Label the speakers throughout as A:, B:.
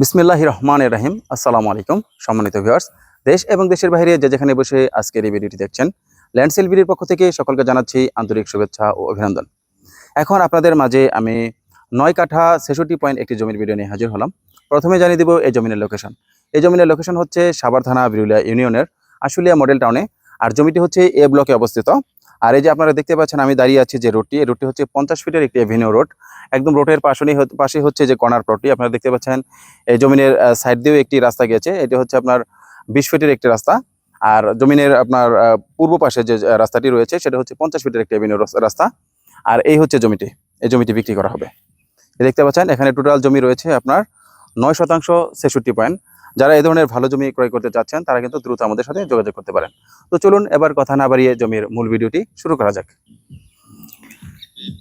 A: বিসমিল্লাহ রহমান রাহিম। আসসালামু আলাইকুম, সম্মানিত ভিউয়ার্স দেশ এবং দেশের বাইরে যে যেখানে বসে আজকের এই ভিডিওটি দেখছেন ল্যান্ডসেল বিডির পক্ষ থেকে সকলকে জানাচ্ছি আন্তরিক শুভেচ্ছা ও অভিনন্দন। এখন আপনাদের মাঝে আমি নয় কাঠা ছেষট্টি পয়েন্ট একটি জমির ভিডিও নিয়ে হাজির হলাম। প্রথমে জানিয়ে দিব এই জমিনের লোকেশন এই জমিনের লোকেশন হচ্ছে সাভার থানা বিরুলিয়া ইউনিয়নের আশুলিয়া মডেল টাউনে। আর জমিটি হচ্ছে এ ব্লকে অবস্থিত। আর এই যে আপনারা দেখতে পাচ্ছেন, আমি দাঁড়িয়ে আছি যে রোডটি, এই রোডটি হচ্ছে পঞ্চাশ ফিটের একটি এভিনিউ রোড একদম রোডের পাশে পাশে হচ্ছে যে কর্নার প্লটটি আপনারা দেখতে পাচ্ছেন, এই জমিনের সাইড দিয়েও একটি রাস্তা গেছে এটি হচ্ছে আপনার বিশ ফিটের একটি রাস্তা। আর জমিনের আপনার পূর্ব পাশে যে রাস্তাটি রয়েছে, সেটা হচ্ছে পঞ্চাশ ফিটের একটি এভিনিউ রাস্তা। আর এই হচ্ছে জমিটি, এই জমিটি বিক্রি করা হবে। দেখতে পাচ্ছেন, এখানে টোটাল জমি রয়েছে আপনার নয় শতাংশ ছেষট্টি পয়েন্ট যারা এই ধরনের ভালো জমি ক্রয় করতে চাচ্ছেন, তারা কিন্তু দ্রুত আমাদের সাথে যোগাযোগ করতে পারেন। তো চলুন, এবার কথা না বাড়িয়ে জমির মূল ভিডিওটি শুরু করা যাক।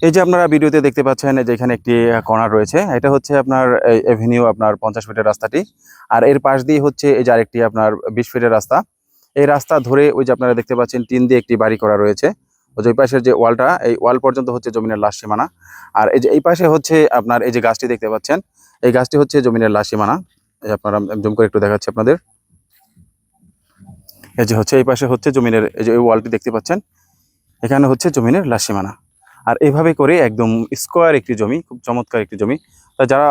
A: এই যে আপনারা ভিডিওতে দেখতে পাচ্ছেন যে এখানে একটি কর্নার রয়েছে, এটা হচ্ছে আপনার এভিনিউ আপনার পঞ্চাশ ফিটের রাস্তাটি। আর এর পাশ দিয়ে হচ্ছে এই যে আরেকটি আপনার বিশ ফিটের রাস্তা। এই রাস্তা ধরে ওই যে আপনারা দেখতে পাচ্ছেন, টিন দিয়ে একটি বাড়ি করা রয়েছে। ওই পাশের যে ওয়ালটা, এই ওয়াল পর্যন্ত হচ্ছে জমিনের লাশ সীমানা। আর এই যে এই পাশে হচ্ছে আপনার এই যে গাছটি দেখতে পাচ্ছেন, এই গাছটি হচ্ছে জমিনের লাশ সীমানা। আপনারা জুম করে একটু দেখাচ্ছি আপনাদের। এই যে হচ্ছে, এই পাশে হচ্ছে জমিনের, এই যে ওয়ালটি দেখতে পাচ্ছেন, এখানে হচ্ছে জমিনের লাসিমানা সীমানা আর এভাবে করে একদম স্কোয়ার একটি জমি, খুব চমৎকার একটি জমি। তা যারা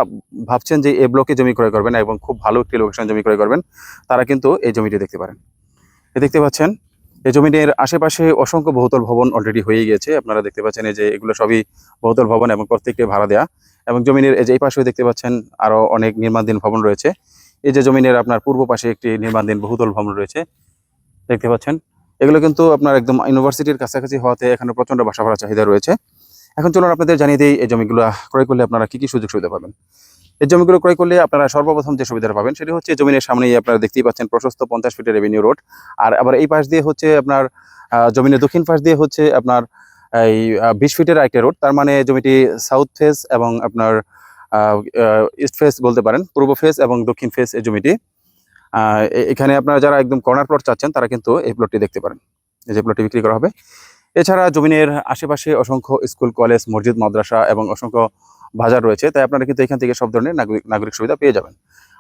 A: ভাবছেন যে এ ব্লকে জমি ক্রয় করবেন এবং খুব ভালো একটি লোকেশন জমি ক্রয় করবেন, তারা কিন্তু এই জমিটি দেখতে পারেন। দেখতে পাচ্ছেন এই জমিটির আশেপাশে অসংখ্য বহুতল ভবন অলরেডি হয়ে গিয়েছে। আপনারা দেখতে পাচ্ছেন এই যে এগুলো সবই বহুতল ভবন এবং প্রত্যেকটি ভাড়া দেয়া। এবং জমিনের এই যে এই পাশেও দেখতে পাচ্ছেন আরও অনেক নির্মাণধীন ভবন রয়েছে। এই যে জমিনের আপনার পূর্ব পাশে একটি নির্মাণধীন বহুতল ভবন রয়েছে। দেখতে পাচ্ছেন। এগুলো কিন্তু আপনার একদম ইউনিভার্সিটির কাছাকাছি হওয়াতে এখানে প্রচণ্ড বাসা ভাড়া চাহিদা রয়েছে। এখন চলুন আপনাদের জানিয়ে দিই এই জমিগুলো ক্রয় করলে আপনারা কি কি সুযোগ সুবিধা পাবেন। এই জমিগুলো ক্রয় করলে আপনারা সর্বপ্রথম যে সুবিধাটা পাবেন সেটি হচ্ছে জমিনের সামনেই আপনারা দেখতেই পাচ্ছেন প্রশস্ত পঞ্চাশ ফিটের রেভিনিউ রোড আর আবার এই পাশ দিয়ে হচ্ছে আপনার জমিনের দক্ষিণ পাশ দিয়ে হচ্ছে আপনার এই বিশ ফিটের একটা রোড তার মানে জমিটি সাউথ ফেস এবং আপনার ইস্ট ফেস বলতে পারেন, পূর্ব ফেস এবং দক্ষিণ ফেস এই জমিটি। এখানে আপনারা যারা একদম কর্নার প্লট চাচ্ছেন, তারা কিন্তু এই প্লটটি দেখতে পারেন। এই যে প্লটটি বিক্রি করা হবে। এছাড়া জমিনের আশেপাশে অসংখ্য স্কুল কলেজ মসজিদ, মাদ্রাসা এবং অসংখ্য বাজার রয়েছে, তাই আপনারা কিন্তু এখান থেকে সব ধরনের নাগরিক নাগরিক সুবিধা পেয়ে যাবেন।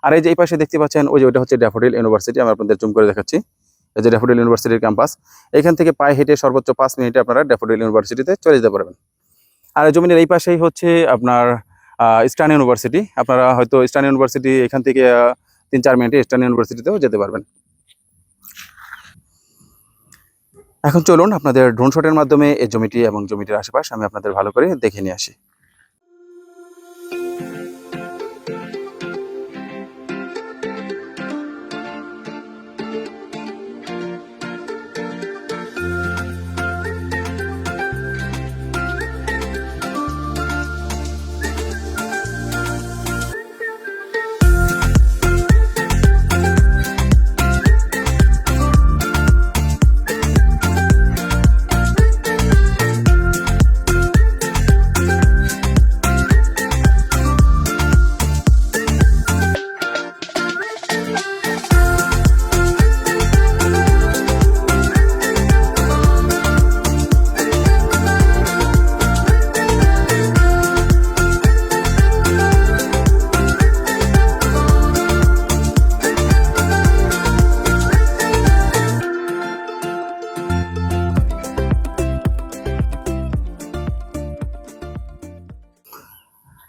A: আর এই যে এই পাশে দেখতে পাচ্ছেন, ওই যে ওটা হচ্ছে ড্যাফোডিল ইউনিভার্সিটি আমি আপনাদের জুম করে দেখাচ্ছি। এই যে ড্যাফোডিল ইউনিভার্সিটির ক্যাম্পাস এখান থেকে পায়ে হেঁটে সর্বোচ্চ পাঁচ মিনিটে আপনারা ড্যাফোডিল ইউনিভার্সিটিতে চলে যেতে পারবেন। আর জমিনের এই পাশেই হচ্ছে আপনার ইস্টার্ন ইউনিভার্সিটি আপনারা হয়তো ইস্টার্ন ইউনিভার্সিটি এখান থেকে তিন চার মিনিটে ইস্টার্ন ইউনিভার্সিটিতেও যেতে পারবেন। এখন চলুন আপনাদের ড্রোন শটের মাধ্যমে এই জমিটি এবং জমিটির আশেপাশ আমি আপনাদের ভালো করে দেখে নিয়ে আসি।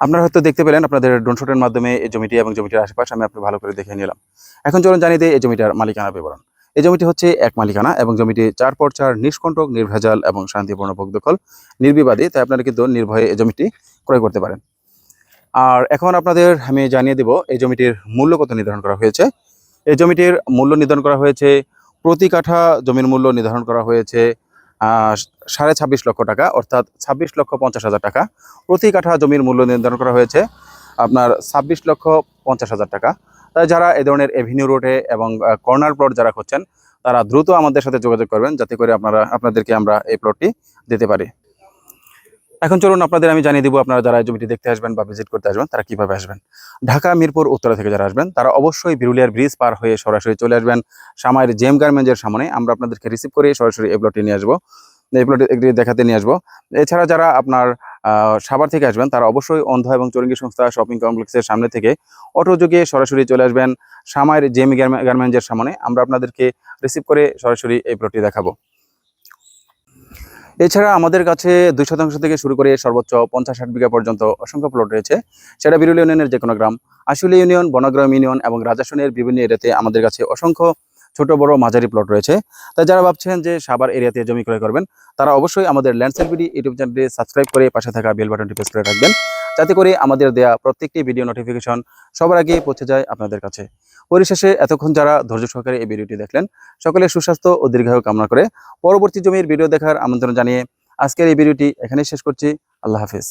A: আপনারা হয়তো দেখতে পেলেন আপনাদের ড্রোন শটের মাধ্যমে এই জমিটি এবং জমিটির আশেপাশে আমি আপনি ভালো করে দেখে নিলাম। এখন চলুন জানিয়ে দিই এই জমিটার মালিকানা বিবরণ। এই জমিটি হচ্ছে এক মালিকানা এবং জমিটি চার পর চার নিষ্কণ্টক, নির্ভেজাল এবং শান্তিপূর্ণ ভোগ দখল নির্বিবাদী, তাই আপনারা কিন্তু নির্ভয়ে এই জমিটি ক্রয় করতে পারেন। আর এখন আপনাদের আমি জানিয়ে দেব এই জমিটির মূল্য কত নির্ধারণ করা হয়েছে। এই জমিটির মূল্য নির্ধারণ করা হয়েছে, প্রতি কাঠা জমির মূল্য নির্ধারণ করা হয়েছে সাড়ে ছাব্বিশ লক্ষ টাকা, অর্থাৎ ছাব্বিশ লক্ষ পঞ্চাশ হাজার টাকা। প্রতি কাঠা জমির মূল্য নির্ধারণ করা হয়েছে আপনার ছাব্বিশ লক্ষ পঞ্চাশ হাজার টাকা। তাই যারা এ ধরনের এভিনিউ রোডে এবং কর্নার প্লট যারা করছেন তারা দ্রুত আমাদের সাথে যোগাযোগ করবেন, যাতে করে আপনারা, আপনাদেরকে আমরা এই প্লটটি দিতে পারি। এখন চলুন আপনাদের আমি জানিয়ে দিব আপনারা যারা জমিটি দেখতে আসবেন বা ভিজিট করতে আসবেন, তারা কীভাবে আসবেন। ঢাকা, মিরপুর, উত্তরা থেকে যারা আসবেন, তারা অবশ্যই বিরুলিয়ার ব্রিজ পার হয়ে সরাসরি চলে আসবেন। সামায়ের জেম গার্মেন্টের সামনে আমরা আপনাদেরকে রিসিভ করে সরাসরি এই প্লটটি নিয়ে আসব। এই একটি দেখাতে নিয়ে আসব। এছাড়া যারা আপনার সাভার থেকে আসবেন, তারা অবশ্যই অন্ধ এবং চরঙ্গি সংস্থা শপিং কমপ্লেক্সের সামনে থেকে অটো যোগে সরাসরি চলে আসবেন। সামায়ের জেমি গার্মেন্টসের সামনে আমরা আপনাদেরকে রিসিভ করে সরাসরি এই প্লটটি দেখাবো। এছাড়া আমাদের কাছে দুই শতাংশ থেকে শুরু করে সর্বোচ্চ পঞ্চাশ ষাট বিঘা পর্যন্ত অসংখ্য প্লট রয়েছে। সেটা বিরুল ইউনিয়নের যে কোনো গ্রাম, আশুলি ইউনিয়ন, বনগ্রাম ইউনিয়ন এবং রাজাসনের বিভিন্ন এরিয়াতে আমাদের কাছে অসংখ্য ছোট বড় মাঝারি প্লট রয়েছে। তাই যারা ভাবছেন যে সাবার এরিয়াতে জমি ক্রয় করবেন, তারা অবশ্যই আমাদের ল্যান্ডসেল বিডি ইউটিউব চ্যানেলটি সাবস্ক্রাইব করে পাশে থাকা বেল বাটনটি প্রেস করে রাখবেন। যাতে করে আমাদের দেয়া প্রত্যেকটি ভিডিও নোটিফিকেশন সবার আগে পৌঁছে যায় আপনাদের কাছে। পরিশেষে এতক্ষণ যারা ধৈর্য সহকারে এই ভিডিওটি দেখলেন, সকলে সুস্বাস্থ্য ও দীর্ঘায়ু কামনা করে পরবর্তী জমির ভিডিও দেখার আমন্ত্রণ জানিয়ে আজকের এই ভিডিওটি এখানেই শেষ করছি। আল্লাহ হাফিজ।